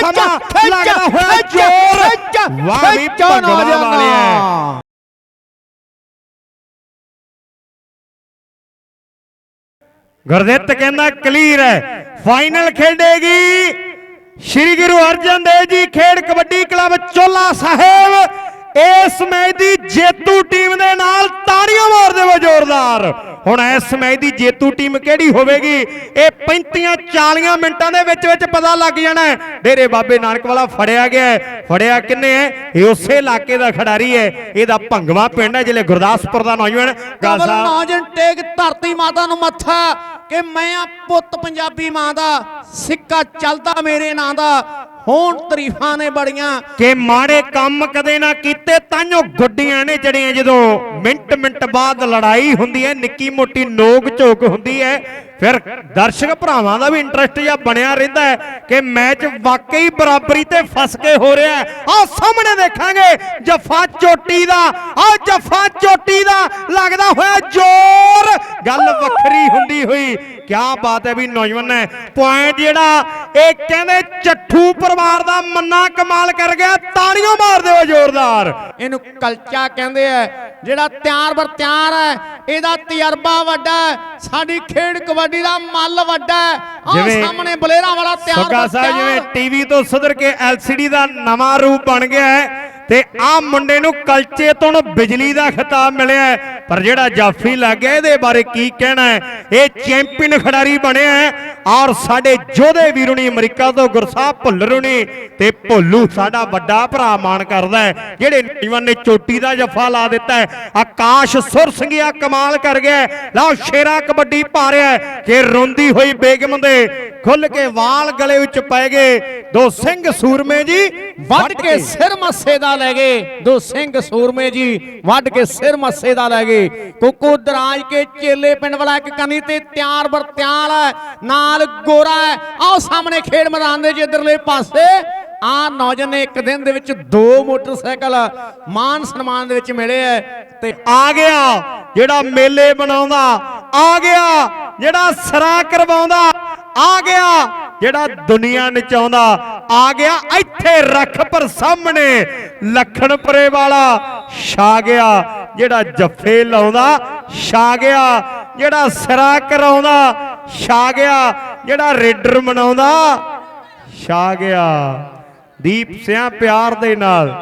ਸਮਾਂ ਲੱਗਦਾ ਹੋਇਆ ਜ਼ੋਰ। ਵਾਹ ਵੀ ਭੰਗੜਾ ਵਾਲਿਆ ਗੁਰਦਿੱਤ ਕਹਿੰਦਾ ਕਲੀਅਰ ਹੈ ਫਾਈਨਲ ਖੇਡੇਗੀ ਸ਼੍ਰੀ ਗੁਰੂ ਅਰਜਨ ਦੇਵ ਜੀ ਖੇਡ ਕਬੱਡੀ ਕਲੱਬ ਚੋਲਾ ਸਾਹਿਬ। ਇਸ ਮੈਚ ਦੀ ਜੇਤੂ ਟੀਮ ਦੇ ਨਾਲ ਤਾੜੀਆਂ ਮਾਰ ਦੇਵੋ ਜ਼ੋਰਦਾਰ? ਹੁਣ ਇਸ ਮੈਚ ਦੀ ਜੇਤੂ ਟੀਮ ਕਿਹੜੀ ਹੋਵੇਗੀ? ਇਹ 35 40 ਮਿੰਟਾਂ ਦੇ ਵਿੱਚ ਵਿੱਚ ਪਤਾ ਲੱਗ ਜਾਣਾ ਡੇਰੇ ਬਾਬੇ ਨਾਨਕ ਵਾਲਾ ਫੜਿਆ ਗਿਆ ਫੜਿਆ ਕਿੰਨੇ ਹੈ? ਇਹ ਉਸੇ ਇਲਾਕੇ ਦਾ ਖਿਡਾਰੀ ਹੈ। ਇਹਦਾ ਭੰਗਵਾ ਪਿੰਡ ਹੈ ਜ਼ਿਲ੍ਹੇ ਗੁਰਦਾਸਪੁਰ ਦਾ ਨੌਜਵਾਨ। ਗਾ ਕਬਲ ਟੇਕ ਧਰਤੀ ਮਾਤਾ ਨੂੰ ਮੱਥਾ ਕਿ ਮੈਂ ਆ ਪੁੱਤ ਪੰਜਾਬੀ ਮਾਂ ਦਾ। ਸਿੱਕਾ ਚੱਲਦਾ ਮੇਰੇ ਨਾਂ ਦਾ। ਹੋਣ ਤਰੀਫਾਂ ਨੇ ਬੜੀਆਂ। ਕਿ ਮਾੜੇ ਕੰਮ ਕਦੇ ਨਾ ਕੀਤੇ ਤਾਂਯੋ ਗੁੱਡੀਆਂ ਨੇ ਜੜੀਆਂ ਜਦੋਂ ਮਿੰਟ ਮਿੰਟ ਬਾਅਦ ਲੜਾਈ ਹੁੰਦੀ ਹੈ, ਨਿੱਕੀ ਮੋਟੀ ਨੋਕ ਝੋਕ ਹੁੰਦੀ ਹੈ, ਫਿਰ ਦਰਸ਼ਕ ਭਰਾਵਾਂ ਦਾ ਵੀ ਇੰਟਰਸਟ ਜਿਹਾ ਬਣਿਆ ਰਹਿੰਦਾ ਹੈ ਕਿ ਮੈਚ ਵਾਕਈ ਬਰਾਬਰੀ ਤੇ ਫਸ ਕੇ ਹੋ ਰਿਹਾ ਹੈ। ਆਹ ਸਾਹਮਣੇ ਦੇਖਾਂਗੇ, ਜਫਾ ਚੋਟੀ ਦਾ, ਆਹ ਜਫਾ ਚੋਟੀ ਦਾ ਲੱਗਦਾ ਹੋਇਆ ਜ਼ੋਰ। ਗੱਲ ਵੱਖਰੀ ਹੁੰਦੀ ਹੋਈ ਕਿਆ ਬਾਤ ਹੈ ਵੀ ਨੌਜਵਾਨ ਹੈ। ਪੁਆਇੰਟ ਜਿਹੜਾ ਇਹ ਕਹਿੰਦੇ ਚੱਠੂ ਪਰਿਵਾਰ ਦਾ ਮੰਨਾ ਕਮਾਲ ਕਰ ਗਿਆ ਤਾੜੀਆਂ ਮਾਰ ਦਿਓ ਜ਼ੋਰਦਾਰ। ਇਹਨੂੰ ਕਲਚਾ ਕਹਿੰਦੇ ਆ ਜਿਹੜਾ ਤਿਆਰ ਬਰ ਤਿਆਰ ਹੈ ਇਹਦਾ ਤਜਰਬਾ ਵੱਡਾ ਹੈ ਸਾਡੀ ਖੇਡ ਕਬੱਡੀ ਦਾ ਮੱਲ ਵੱਡਾ ਜਿਵੇਂ ਸਾਹਮਣੇ ਬਲੇਰਾਂ ਵਾਲਾ ਤਿਆਰ ਸੋਗਾ ਬਰ ਸਾਹਿਬ ਜਿਵੇਂ ਤਿਆਰ ਟੀਵੀ ਤੋਂ ਸੁਧਰ ਕੇ LCD ਦਾ ਨਵਾਂ ਰੂਪ ਬਣ ਗਿਆ ਹੈ ਤੇ ਆ ਮੁੰਡੇ ਨੂੰ ਕਲਚੇ ਤੋਂ ਬਿਜਲੀ ਦਾ ਖਿਤਾਬ ਮਿਲਿਆ ਪਰ ਜਿਹੜਾ ਜਾਫੀ ਲੱਗ ਗਿਆ, ਇਹਦੇ ਬਾਰੇ ਕੀ ਕਹਿਣਾ ਹੈ? ਇਹ ਚੈਂਪੀਅਨ ਖਿਡਾਰੀ ਬਣਿਆ ਹੈ। ਔਰ ਸਾਡੇ ਜੋਧੇ ਵੀਰੁਣੀ ਅਮਰੀਕਾ ਤੋਂ ਗੁਰਸਾਹਿਬ ਭੁੱਲਰੁਣੀ ਤੇ ਭੋਲੂ ਸਾਡਾ ਵੱਡਾ ਭਰਾ ਮਾਣ ਕਰਦਾ ਜਿਹੜੇ ਨੌਜਵਾਨ ਨੇ ਚੋਟੀ ਦਾ ਜਫਾ ਲਾ ਦਿੱਤਾ ਆਕਾਸ਼ ਸੁਰ ਸਿੰਘਿਆ ਕਮਾਲ ਕਰ ਗਿਆ ਲਓ ਸ਼ੇਰਾ ਕਬੱਡੀ ਪਾ ਰਿਹਾ ਕਿ ਰੋਂਦੀ ਹੋਈ ਬੇਗਮ ਦੇ ਖੁੱਲ ਕੇ ਵਾਲ ਗਲੇ ਵਿੱਚ ਪੈ ਗਏ। ਦੋ ਸਿੰਘ ਸੂਰਮੇ ਜੀ ਵੱਢ ਕੇ ਸਿਰ ਮੱਸੇ ਦਾ ਲੈ ਗਏ। ਦੋ ਸਿੰਘ ਸੂਰਮੇ ਜੀ ਵੱਢ ਕੇ ਸਿਰ ਮੱਸੇ ਦਾ ਲੈ ਗਏ। ਕੁੱਕੂ ਦਰਾਜ ਕੇ ਚੇਲੇ ਪਿੰਡ ਵਾਲਾ ਇੱਕ ਕਨੀ ਤੇ ਤਿਆਰ ਬਰ ਤਿਆਰ ਹੈ। ਨਾਲ ਗੋਰਾ ਹੈ। ਆਓ ਸਾਹਮਣੇ ਖੇਡ ਮੈਦਾਨ ਦੇ ਜਿੱਧਰਲੇ ਪਾਸੇ। ਆ ਨੌਜਵਾਨ ਨੇ ਇੱਕ ਦਿਨ ਦੇ ਵਿੱਚ ਦੋ ਮੋਟਰਸਾਈਕਲ ਮਾਨ ਸਨਮਾਨ ਦੇ ਵਿੱਚ ਮਿਲੇ ਐ ਤੇ ਆ ਗਿਆ ਜਿਹੜਾ ਮੇਲੇ ਬਣਾਉਂਦਾ ਆ ਗਿਆ ਜਿਹੜਾ ਸਰਾ ਕਰਵਾਉਂਦਾ, ਆ ਗਿਆ ਜਿਹੜਾ ਦੁਨੀਆ ਨਚਾਉਂਦਾ, ਆ ਗਿਆ ਇੱਥੇ ਰੱਖ ਪਰ ਸਾਹਮਣੇ ਲਖਣਪੁਰੇ ਵਾਲਾ ਛਾ ਗਿਆ ਜਿਹੜਾ ਜੱਫੇ ਲਾਉਂਦਾ, ਛਾ ਗਿਆ ਜਿਹੜਾ ਸਰਾ ਕਰਾਉਂਦਾ ਛਾ ਗਿਆ, ਜਿਹੜਾ ਰੇਡਰ ਮਨਾਉਂਦਾ, ਛਾ ਗਿਆ। ਦੀਪ ਸਿਆਂ ਪਿਆਰ ਦੇ ਨਾਲ।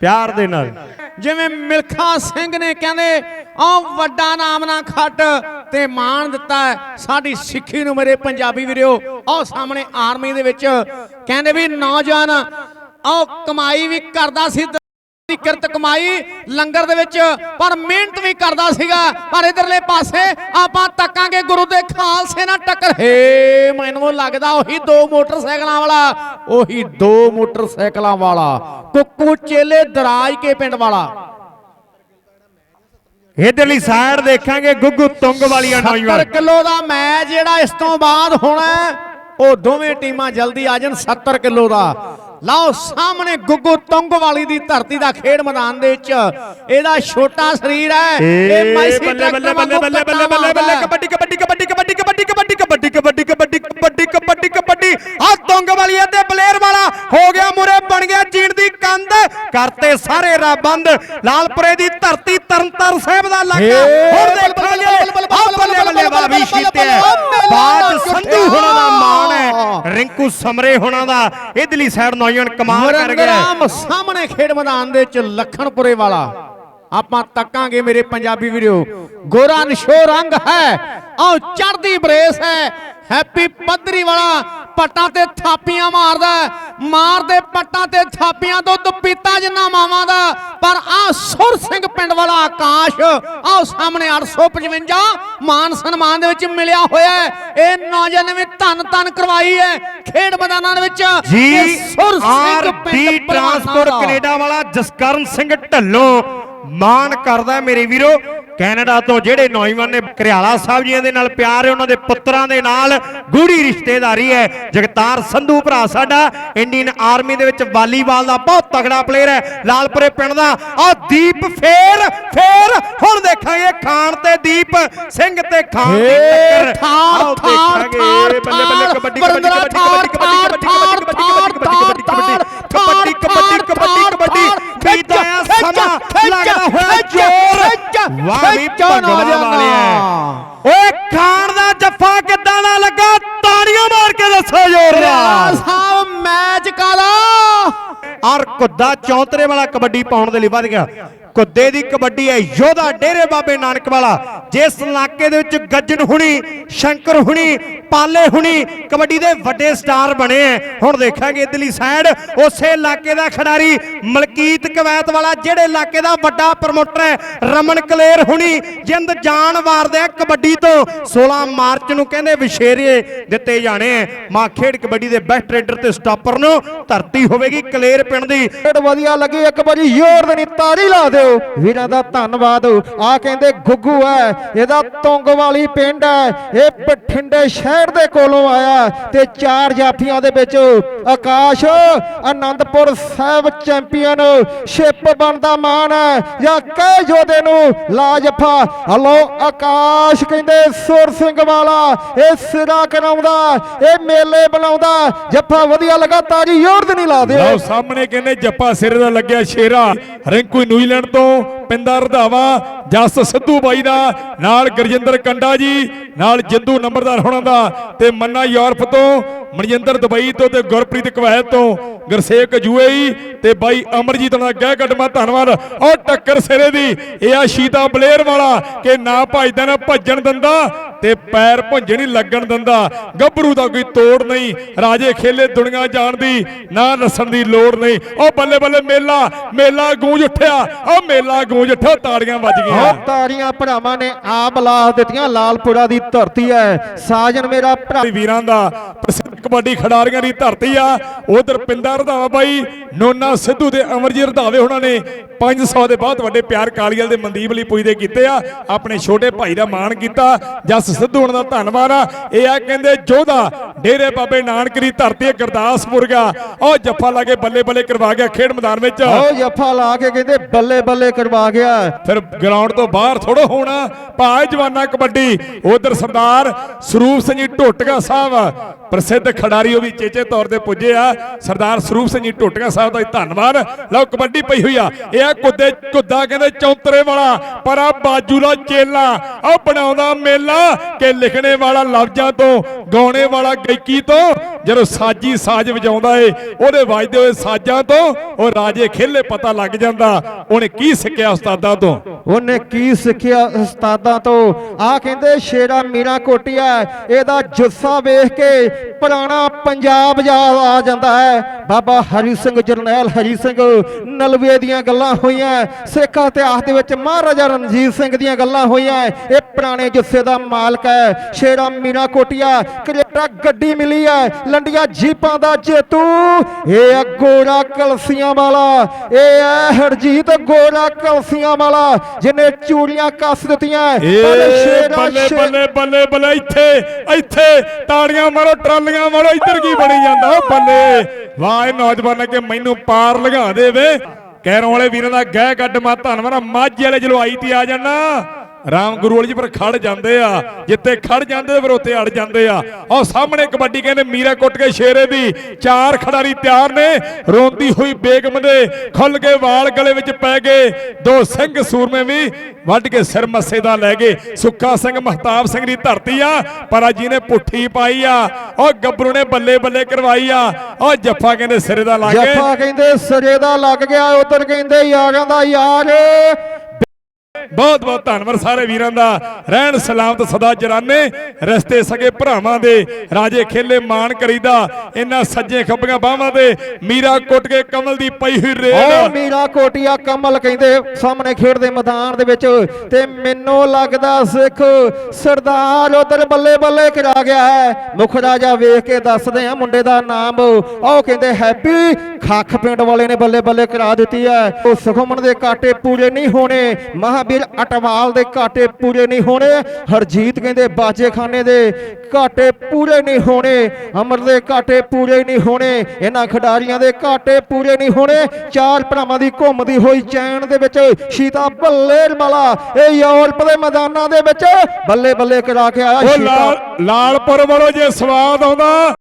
ਪਿਆਰ ਦੇ ਨਾਲ। ਜਿਵੇਂ ਮਿਲਖਾ ਸਿੰਘ ਨੇ ਕਹਿੰਦੇ ਆ ਵੱਡਾ ਨਾਮ ਨਾ ਖੱਟ ਤੇ ਮਾਣ ਦਿੱਤਾ ਸਾਡੀ ਸਿੱਖੀ ਨੂੰ ਮੇਰੇ ਪੰਜਾਬੀ ਵੀਰਿਓ ਆਹ ਸਾਹਮਣੇ ਆਰਮੀ ਦੇ ਵਿੱਚ ਕਹਿੰਦੇ ਵੀ, ਨੌਜਵਾਨ, ਆਹ ਕਮਾਈ ਵੀ ਕਰਦਾ ਸੀ ਦੀ ਕਿਰਤ ਕਮਾਈ ਲੰਗਰ ਦੇ ਵਿੱਚ ਪਰ ਮਿਹਨਤ ਵੀ ਕਰਦਾ ਸੀਗਾ। ਪਰ ਇਧਰਲੇ ਪਾਸੇ ਆਪਾਂ ਤੱਕਾਂਗੇ ਗੁਰੂ ਦੇ ਖਾਲਸੇ ਨਾਲ ਟੱਕਰ। ਹੇ ਮੈਨੂੰ ਲੱਗਦਾ ਉਹੀ ਦੋ ਮੋਟਰਸਾਈਕਲਾਂ ਵਾਲਾ ਉਹੀ ਦੋ ਮੋਟਰਸਾਈਕਲਾਂ ਵਾਲਾ। ਕੁੱਕੂ ਚੇਲੇ ਦਰਾਜ ਕੇ ਪਿੰਡ ਵਾਲਾ। ਇਧਰਲੀ ਸਾਈਡ ਦੇਖਾਂਗੇ ਗੁੱਗੂ ਤੁੰਗ ਵਾਲੀਆਂ 70 ਨੌਜਵਾਨ। ਕਿਲੋ ਦਾ ਮੈਚ ਜਿਹੜਾ ਇਸ ਤੋਂ ਬਾਅਦ ਹੋਣਾ ਹੈ, ਉਹ ਦੋਵੇਂ ਟੀਮਾਂ ਜਲਦੀ ਆ ਜਾਣ 70 ਕਿਲੋ ਦਾ ਲਓ ਸਾਹਮਣੇ ਗੁੱਗੂ ਤੁੰਗ ਵਾਲੀ ਦੀ ਧਰਤੀ ਦਾ ਖੇਡ ਮੈਦਾਨ ਦੇ ਵਿੱਚ ਇਹਦਾ ਛੋਟਾ ਸਰੀਰ ਹੈ ਏ ਮੈਸੀ ਬੱਲੇ ਬੱਲੇ ਬੱਲੇ ਬੱਲੇ ਬੱਲੇ ਬੱਲੇ ਬੱਲੇ। ਕਬੱਡੀ ਕਬੱਡੀ ਕਬੱਡੀ ਕਬੱਡੀ ਕਬੱਡੀ ਕਬੱਡੀ ਕਬੱਡੀ ਕਬੱਡੀ ਕਬੱਡੀ ਕਬੱਡੀ ਕਬੱਡੀ ਕਬੱਡੀ ਆ ਤੁੰਗ ਵਾਲੀਆ ਤੇ ਬਲੇਰ ਵਾਲਾ ਹੋ ਗਿਆ ਮੁਰੇ ਬਣ ਗਿਆ ਕਰਤੇ ਸਾਰੇ ਰਾ ਬੰਦ ਲਾਲਪੁਰੇ ਦੀ ਧਰਤੀ ਤਰਨਤਾਰ ਸਾਹਿਬ ਦਾ ਇਲਾਕਾ ਹੁਣ ਬੱਲੇ, ਦੇਖਾਂਗੇ ਆ ਬੱਲੇ ਬੱਲੇ ਵਾਲਾ ਵੀ ਸ਼ੀਤਿਆ ਬਾਜ ਸੰਧੂ ਹੋਣਾ ਦਾ ਮਾਣ ਹੈ ਰਿੰਕੂ ਸਮਰੇ ਹੋਣਾ ਦਾ ਇਧਰਲੀ ਸਾਈਡ ਨੌਜਵਾਨ ਕਮਾਲ ਕਰ ਗਿਆ ਵਰਿੰਦਰਾਮ ਸਾਹਮਣੇ ਖੇਡ ਮੈਦਾਨ ਦੇ ਵਿੱਚ ਲਖਣਪੁਰੇ ਵਾਲਾ ਆਪਾਂ ਤੱਕਾਂਗੇ ਮੇਰੇ ਪੰਜਾਬੀ ਵੀਰੋ ਗੋਰਾ ਨਿਸ਼ੋ ਰੰਗ ਹੈ ਆਹ ਚੜਦੀ ਬਰੇਸ ਹੈ ਹੈਪੀ ਪੱਧਰੀ ਵਾਲਾ ਪੱਟਾਂ ਤੇ ਥਾਪੀਆਂ ਮਾਰਦਾ। ਮਾਰਦੇ ਪੱਟਾਂ ਤੇ ਥਾਪੀਆਂ ਤੋਂ ਦੁਪੀਤਾ ਜਿੰਨਾ ਮਾਵਾਂ ਦਾ। ਪਰ ਆਹ ਸੁਰ ਸਿੰਘ ਪਿੰਡ ਵਾਲਾ ਆਕਾਸ਼ ਆਹ ਸਾਹਮਣੇ 855 ਮਾਨ ਸਨਮਾਨ ਦੇ ਵਿੱਚ ਮਿਲਿਆ ਹੋਇਆ ਹੈ। ਇਹ ਨੌਜਵਾਨ ਨੇ ਵੀ ਧੰਨ ਧੰਨ ਕਰਵਾਈ ਹੈ ਖੇਡ ਮੈਦਾਨਾਂ ਦੇ ਵਿੱਚ। ਜੀ ਸੁਰ ਸਿੰਘ ਪਿੰਡ ਟਰਾਂਸਪੋਰਟ। ਕੈਨੇਡਾ ਵਾਲਾ ਜਸਕਰਨ ਸਿੰਘ ਢੱਲੋਂ ਮਾਣ ਕਰਦਾ ਮੇਰੇ ਵੀਰੋ। ਕੈਨੇਡਾ ਤੋਂ ਜਿਹੜੇ ਨੌਜਵਾਨ ਨੇ ਕਰਿਆਲਾ ਸਾਹਿਬ ਜੀਆਂ ਦੇ ਨਾਲ ਪਿਆਰ ਹੈ ਉਹਨਾਂ ਦੇ ਪੁੱਤਰਾਂ ਦੇ ਨਾਲ ਗੂੜੀ ਰਿਸ਼ਤੇਦਾਰੀ ਹੈ। ਜਗਤਾਰ ਸੰਧੂ ਭਰਾ ਸਾਡਾ ਇੰਡੀਅਨ ਆਰਮੀ ਦੇ ਵਿੱਚ ਵਾਲੀਬਾਲ ਦਾ ਬਹੁਤ ਤਗੜਾ ਪਲੇਅਰ ਹੈ। ਲਾਲਪੁਰੇ ਪਿੰਡ ਦਾ ਆ ਦੀਪ ਫੇਰ ਫੇਰ ਹੁਣ ਦੇਖਾਂਗੇ ਖਾਨ ਤੇ ਦੀਪ ਸਿੰਘ ਤੇ ਖਾਨ ਦੀ ਟੱਕਰ। ਆਓ ਦੇਖਾਂਗੇ। ਬੱਲੇ ਬੱਲੇ ਕਬੱਡੀ ਕਬੱਡੀ ਕਬੱਡੀ ਕਬੱਡੀ ਠਾਰ ਕਬੱਡੀ ਕਬੱਡੀ ਕਬੱਡੀ ਕਬੱਡੀ ਕਬੱਡੀ ਕਬੱਡੀ ਕਬੱਡੀ ਬੀਤਾ ਆ ਸਮਾਂ ਲੱਗਦਾ ਹੋਇਆ ਜ਼ੋਰ ਵਾਹ ਵੀ ਭੰਗਵਾ ਵਾਲਿਆ ਓਏ ਖਾਨ ਦਾ ਜੱਫਾ ਕਿੱਦਾਂ ਦਾ ਲੱਗਾ ਤਾੜੀਆਂ ਮਾਰ ਕੇ ਦੱਸੋ ਜ਼ੋਰ ਨਾਲ ਸਾਹਿਬ ਮੈਚ ਕਾਲਾ ਔਰ ਚੌਂਤਰੇ ਵਾਲਾ ਕਬੱਡੀ ਪਾਉਣ ਦੇ ਲਈ ਵੱਧ ਗਿਆ। ਕੁੱਦੇ ਦੀ ਕਬੱਡੀ ਹੈ, ਯੋਧਾ ਡੇਰੇ ਬਾਬੇ ਨਾਨਕ ਵਾਲਾ, ਜਿਸ ਇਲਾਕੇ ਦੇ ਵਿੱਚ ਗੱਜਣ ਹੁਣੀ, ਸ਼ੰਕਰ ਹੁਣੀ, ਪਾਲੇ ਹੁਣੀ ਕਬੱਡੀ ਦੇ ਵੱਡੇ ਸਟਾਰ ਬਣੇ ਐ। ਹੁਣ ਦੇਖਾਂਗੇ ਇਧਰਲੀ ਸਾਈਡ, ਉਸੇ ਇਲਾਕੇ ਦਾ ਖਿਡਾਰੀ ਮਲਕੀਤ ਕਵੈਤ ਵਾਲਾ, ਜਿਹੜੇ ਇਲਾਕੇ ਦਾ ਵੱਡਾ ਪ੍ਰਮੋਟਰ ਹੈ ਰਮਨ ਕਲੇਰ ਹੁਣੀ, ਜਿੰਦ ਜਾਨ ਵਾਰਦੇ ਆ ਕਬੱਡੀ ਤੋਂ 16 ਮਾਰਚ ਨੂੰ ਕਹਿੰਦੇ ਵਿਸ਼ੇਰੇ ਦਿੱਤੇ ਜਾਣੇ ਐ। ਮਾਂ ਖੇਡ ਕਬੱਡੀ ਦੇ ਬੈਸਟ ਰੇਡਰ ਤੇ ਸਟਾਪਰ ਨੂੰ ਧਰਤੀ ਹੋਵੇਗੀ ਕਲੇਰ ਪਿੰਡ ਦੀ। ਵਧੀਆ ਲੱਗੀ ਇੱਕ ਵਾਰੀ, ਜ਼ੋਰ ਦੇ ਨੀ ਤਾੜੀ ਲਾ ਦੇ। ਵੀਰਾਂ ਦਾ ਧੰਨਵਾਦ। ਆ ਕਹਿੰਦੇ ਗੁੱਗੂ ਹੈ, ਇਹਦਾ ਤੁੰਗ ਵਾਲੀ ਪਿੰਡ ਹੈ, ਇਹ ਬਠਿੰਡੇ ਸ਼ਹਿਰ ਦੇ ਕੋਲੋਂ ਆਇਆ ਤੇ ਚਾਰ ਜਾਫੀਆਂ ਦੇ ਵਿੱਚ ਆਕਾਸ਼ ਆਨੰਦਪੁਰ ਸਾਹਿਬ ਚੈਂਪੀਅਨ ਸ਼ਿਪ ਬਣਦਾ ਮਾਨ ਹੈ, ਜਾਂ ਕਹਿ ਜੋਦੇ ਨੂੰ ਲਾ ਜੱਫਾ ਹਲੋ, ਆਕਾਸ਼ ਕਹਿੰਦੇ ਸੁਰ ਸਿੰਘ ਵਾਲਾ, ਇਹ ਸਿਰਾ ਕਰਾਉਂਦਾ, ਇਹ ਮੇਲੇ ਬੁਲਾਉਂਦਾ ਜੱਫਾ ਵਧੀਆ ਲੱਗਾ ਤਾਜੀ ਜ਼ੋਰ ਦੇ ਨਹੀਂ ਲਾ ਦਿਓ ਸਾਹਮਣੇ ਕਹਿੰਦੇ ਜੱਪਾ ਸਿਰ ਦਾ ਲੱਗਿਆ ਸ਼ੇਰਾ ਰਿੰਕੂ ਨਿਊਜ਼ੀਲੈਂਡ ਤੋਂ ਪਿੰਦਾ ਰਧਾਵਾ, ਜਸ ਸਿੱਧੂ ਬਾਈ ਦਾ, ਨਾਲ ਗੁਰਜਿੰਦਰ ਕੰਡਾ ਜੀ, ਨਾਲ ਜਿੰਦੂ ਨੰਬਰਦਾਰ ਹੋਣਾ ਦਾ ਤੇ ਮੰਨਾ ਯੂਰਪ ਤੋਂ, ਮਨਜਿੰਦਰ ਦੁਬਈ ਤੋਂ ਤੇ ਗੁਰਪ੍ਰੀਤ ਕਵੈਤ ਤੋਂ ਗੁਰਸੇਵਕ ਜੂਏਈ ਤੇ ਬਾਈ ਅਮਰਜੀਤ ਦਾ ਗਹਿ ਕੱਟਮਾ ਧੰਨਵਾਦ। ਉਹ ਟੱਕਰ ਸਿਰੇ ਦੀ, ਇਹ ਆ ਸ਼ੀਤਾ ਬਲੇਰ ਵਾਲਾ, ਕਿ ਨਾ ਭਜਦਾ, ਨਾ ਭੱਜਣ ਦਿੰਦਾ ਤੇ ਪੈਰ ਭੁੰਜੇ ਨਹੀਂ ਲੱਗਣ ਦਿੰਦਾ। ਗੱਭਰੂ ਦਾ ਕੋਈ ਤੋੜ ਨਹੀਂ। ਰਾਜੇ ਖੇਲੇ ਦੁਨੀਆ ਜਾਣਦੀ ਨਾ ਨਸਣ ਦੀ ਲੋੜ ਨਹੀਂ। ਉਹ ਬੱਲੇ ਬੱਲੇ ਮੇਲਾ ਮੇਲਾ ਗੂੰਜ ਉੱਠਿਆ। ਉਹ ਮੇਲਾ ਗੂੰਜ ਉੱਠਿਆ ਤਾੜੀਆਂ ਵੱਜ ਗਈਆਂ। ਉਹ ਤਾੜੀਆਂ ਭਰਾਵਾਂ ਨੇ ਆਪ ਲਾ ਦਿੱਤੀਆਂ। ਲਾਲਪੁਰਾ ਦੀ ਧਰਤੀ ਹੈ। ਸਾਜਨ ਮੇਰਾ ਭਰਾ ਵੀਰਾਂ ਦਾ ਪ੍ਰਸਿੱਧ ਕਬੱਡੀ ਖਿਡਾਰੀਆਂ ਦੀ ਧਰਤੀ ਆ। ਉਧਰ ਪਿੰਦਾ ਰਧਾਵਾ ਬਾਈ ਨੋਨਾ ਸਿੱਧੂ ਤੇ ਅਮਰਜੀਤ ਰਧਾਵੇ ਉਹਨਾਂ ਨੇ। 500 ਦੇ ਬਹੁਤ ਵੱਡੇ ਪਿਆਰ ਕਾਲੀਅਲ ਦੇ ਮਨਦੀਪ ਲਈ ਪੁੱਜਦੇ ਕੀਤੇ ਆ। ਆਪਣੇ ਛੋਟੇ ਭਾਈ ਦਾ ਮਾਣ ਕੀਤਾ। ਜਸ ਸਿੱਧੂ ਉਹਨਾਂ ਦਾ ਧੰਨਵਾਦ ਆ। ਇਹ ਆ ਕਹਿੰਦੇ ਜੋਧਾ ਡੇਰੇ ਬਾਬੇ ਨਾਨਕ ਦੀ ਧਰਤੀ ਗੁਰਦਾਸਪੁਰ ਗਿਆ। ਉਹ ਜੱਫਾ ਲਾ ਕੇ ਬੱਲੇ ਬੱਲੇ ਕਰਵਾ ਗਿਆ ਖੇਡ ਮੈਦਾਨ ਵਿੱਚ। ਉਹ ਜੱਫਾ ਲਾ ਕੇ ਕਹਿੰਦੇ ਬੱਲੇ ਬੱਲੇ ਕਰਵਾ ਗਿਆ। ਫਿਰ ਗਰਾਊਂਡ ਤੋਂ ਬਾਹਰ ਥੋੜੋ ਹੋਣਾ। ਭਾਏ ਜਵਾਨਾ ਕਬੱਡੀ ਉਧਰ ਸਰਦਾਰ ਸਰੂਪ ਸਿੰਘ ਜੀ ਢੋਟਗਾ ਸਾਹਿਬ ਪ੍ਰਸਿੱਧ ਖਿਡਾਰੀ ਉਹ ਵੀ ਚੇਚੇ ਤੌਰ ਤੇ ਪੁੱਜੇ ਆ। ਸਰਦਾਰ ਸਰੂਪ ਸਿੰਘ ਜੀ ਢੋਟਗਾ ਸਾਹਿਬ ਦਾ ਧੰਨਵਾਦ। ਲਓ ਕਬੱਡੀ ਪਈ ਹੋਈ ਆ। ਇਹ ਆ ਕੁੱਦੇ ਕੁੱਦਾ ਕਹਿੰਦੇ ਚੌਂਤਰੇ ਵਾਲਾ ਪਰ ਆ ਬਾਜੂ ਦਾ ਚੇਲਾ ਆ ਬਣਾਉਂਦਾ ਮੇਲਾ। ਕਿ ਲਿਖਣੇ ਵਾਲਾ ਲਫ਼ਜ਼ਾਂ ਤੋਂ ਗਾਉਣੇ ਵਾਲਾ ਗਾਇਕੀ ਤੋਂ ਜਦੋਂ ਸਾਜੀ ਸਾਜ ਵਜਾਉਂਦਾ ਏ, ਉਹਦੇ ਵੱਜਦੇ ਹੋਏ ਸਾਜ਼ਾਂ ਤੋਂ ਉਹ ਰਾਜੇ ਖੇਲੇ ਪਤਾ ਲੱਗ ਜਾਂਦਾ, ਉਹਨੇ ਕੀ ਸਿੱਖਿਆ ਉਸਤਾਦਾਂ ਤੋਂ? ਉਹਨੇ ਕੀ ਸਿੱਖਿਆ ਉਸਤਾਦਾਂ ਤੋਂ? ਆ ਕਹਿੰਦੇ ਸ਼ੇਰਾ ਮੀਰਾ ਕੋਟਿਆ, ਇਹਦਾ ਜੁੱਸਾ ਵੇਖ ਕੇ ਪੁਰਾਣਾ ਪੰਜਾਬ ਯਾਦ ਆ ਜਾਂਦਾ ਹੈ। ਬਾਬਾ ਹਰੀ ਸਿੰਘ, ਜਰਨੈਲ ਹਰੀ ਸਿੰਘ, ਨਲਵੇ ਦੀਆਂ ਗੱਲਾਂ ਹੋਈਆਂ, ਸਿੱਖ ਇਤਿਹਾਸ ਦੇ ਵਿੱਚ ਮਹਾਰਾਜਾ ਰਣਜੀਤ ਸਿੰਘ ਦੀਆਂ ਗੱਲਾਂ ਹੋਈਆਂ, ਇਹ ਪੁਰਾਣੇ ਜੁੱਸੇ ਦਾ ਮਾਲਕ ਹੈ। ਸ਼ੇਰਾ ਮੀਰਾ ਕੋਟਿਆ, ਕੈਨੇਡਾ ਗੱਡੀ ਮਿਲੀ ਹੈ ਲੰਡੀਆਂ ਜੀਪਾਂ ਦਾ ਜੇਤੂ। ਇਹ ਆ ਗੋਰਾ ਕਲਸੀਆਂ ਵਾਲਾ। ਇਹ ਹੈ ਹਰਜੀਤ ਗੋਰਾ ਕਲਸੀਆਂ ਵਾਲਾ ਜਿਹਨੇ ਚੂੜੀਆਂ ਕੱਸ ਦਿੱਤੀਆਂ। ਬੱਲੇ ਬੱਲੇ ਬੱਲੇ ਬੱਲੇ ਇੱਥੇ ਇੱਥੇ ਤਾੜੀਆਂ ਮਾਰੋ ਟਰਾਲੀਆਂ ਮਾਰੋ ਇੱਧਰ ਕੀ ਬਣੀ ਜਾਂਦਾ? ਬੱਲੇ ਵਾਹ ਇਹ ਨੌਜਵਾਨਾਂ ਕਿ ਮੈਨੂੰ ਪਾਰ ਲਗਾ ਦੇ ਵੇ ਕਹਿਰੋਂ ਵਾਲੇ ਵੀਰਾਂ ਦਾ ਗਹਿ ਕੱਢ ਮਾ ਧੰਨਵਾਦ। ਮਾਝੇ ਵਾਲੇ ਜਲਵਾਈ ਤੇ ਆ ਜਾਣਾ। ਰਾਮ ਗੁਰੂ ਵਾਲੀ ਜੀ ਪਰ ਖੜ ਜਾਂਦੇ ਆ। ਜਿੱਥੇ ਖੜ ਜਾਂਦੇ ਫਿਰ ਉੱਥੇ ਅੜ ਜਾਂਦੇ ਆ। ਉਹ ਸਾਹਮਣੇ ਕਬੱਡੀ ਕਹਿੰਦੇ ਮੀਰਾ ਕੁੱਟ ਕੇ ਸ਼ੇਰੇ ਦੀ ਚਾਰ ਖਿਡਾਰੀ ਤਿਆਰ ਨੇ। ਰੋਂਦੀ ਹੋਈ ਬੇਗਮ ਦੇ ਖੁੱਲ ਕੇ ਵਾਲ ਗਲੇ ਵਿੱਚ ਪੈ ਗਏ। ਦੋ ਸਿੰਘ ਸੂਰਮੇ ਵੀ ਵੱਢ ਕੇ ਸਿਰ ਮੱਸੇ ਦਾ ਲੈ ਗਏ। ਸੁੱਖਾ ਸਿੰਘ ਮਹਤਾਬ ਸਿੰਘ ਦੀ ਧਰਤੀ ਆ ਪਰ ਆ ਜਿਹਨੇ ਪੁੱਠੀ ਪਾਈ ਆ। ਉਹ ਗੱਭਰੂ ਨੇ ਬੱਲੇ ਬੱਲੇ ਕਰਵਾਈ ਆ। ਉਹ ਜੱਫਾ ਕਹਿੰਦੇ ਸਿਰੇ ਦਾ ਲਾ ਕੇ ਜੱਫਾ ਕਹਿੰਦੇ ਸਿਰੇ ਦਾ ਲੱਗ ਗਿਆ ਉਧਰ ਕਹਿੰਦੇ ਯਾਰਾਂ ਦਾ ਯਾਰ। ਬਹੁਤ ਬਹੁਤ ਧੰਨਵਾਦ ਸਾਰੇ ਵੀਰਾਂ ਦਾ। ਰਹਿਣ ਸਲਾਮਤ ਸਦਾ ਜਰਾਨੇ, ਰਸਤੇ ਸਗੇ ਭਰਾਵਾਂ ਦੇ, ਰਾਜੇ ਖੇਲੇ ਮਾਣ ਕਰੀਦਾ, ਇਹਨਾਂ ਸੱਜੇ ਖੱਬੀਆਂ ਬਾਹਾਂ ਤੇ ਮੀਰਾ ਕੁੱਟ ਕੇ ਕਮਲ ਦੀ ਪਈ ਹੋਈ ਓ ਰੇਡ ਮੀਰਾ ਕੋਟੀਆ, ਕਮਲ ਕਹਿੰਦੇ ਸਾਹਮਣੇ ਖੇਡਦੇ ਮੈਦਾਨ ਦੇ ਵਿੱਚ, ਤੇ ਮੈਨੂੰ ਲੱਗਦਾ ਸਿੱਖ ਸਰਦਾਰ ਉਧਰ ਬੱਲੇ ਬੱਲੇ ਕਰਾ ਗਿਆ ਹੈ। ਮੁੱਖ ਰਾਜਾ ਵੇਖ ਕੇ ਦੱਸਦੇ ਆ ਮੁੰਡੇ ਦਾ ਨਾਮ, ਉਹ ਕਹਿੰਦੇ ਹੈਪੀ ਖੱਖ ਪਿੰਡ ਵਾਲੇ ਨੇ ਬੱਲੇ ਬੱਲੇ ਕਰਾ ਦਿੱਤੀ ਹੈ। ਉਹ ਸੁਖਮਨ ਦੇ ਕਾਟੇ ਪੂਰੇ ਨਹੀਂ ਹੋਣੇ। ਮਹਾਵੀਰ ਅਟਵਾਲ ਦੇ ਕਾਟੇ ਪੂਰੇ ਨਹੀਂ ਹੋਣੇ। ਹਰਜੀਤ ਕਹਿੰਦੇ ਬਾਜੇਖਾਨੇ ਦੇ ਕਾਟੇ ਪੂਰੇ ਨਹੀਂ ਹੋਣੇ। ਅਮਰ ਦੇ ਕਾਟੇ ਪੂਰੇ ਨਹੀਂ ਹੋਣੇ। ਇਹਨਾਂ ਖਿਡਾਰੀਆਂ ਦੇ ਕਾਟੇ ਪੂਰੇ ਨਹੀਂ ਹੋਣੇ। ਚਾਰ ਭਰਾਵਾਂ ਦੀ ਘੁੰਮਦੀ ਹੋਈ ਚੈਨ ਦੇ ਵਿੱਚ ਸ਼ੀਤਾ ਬੱਲੇ ਵਾਲਾ ਇਹ ਯੂਰਪ ਦੇ ਮੈਦਾਨਾਂ ਦੇ ਵਿੱਚ ਬੱਲੇ ਬੱਲੇ ਕਰਾ ਕੇ ਆਇਆ ਸ਼ੀਤਾ। ਲਾਲ ਲਾਲਪੁਰ ਵੱਲੋਂ ਜੇ ਸਵਾਦ ਆਉਂਦਾ।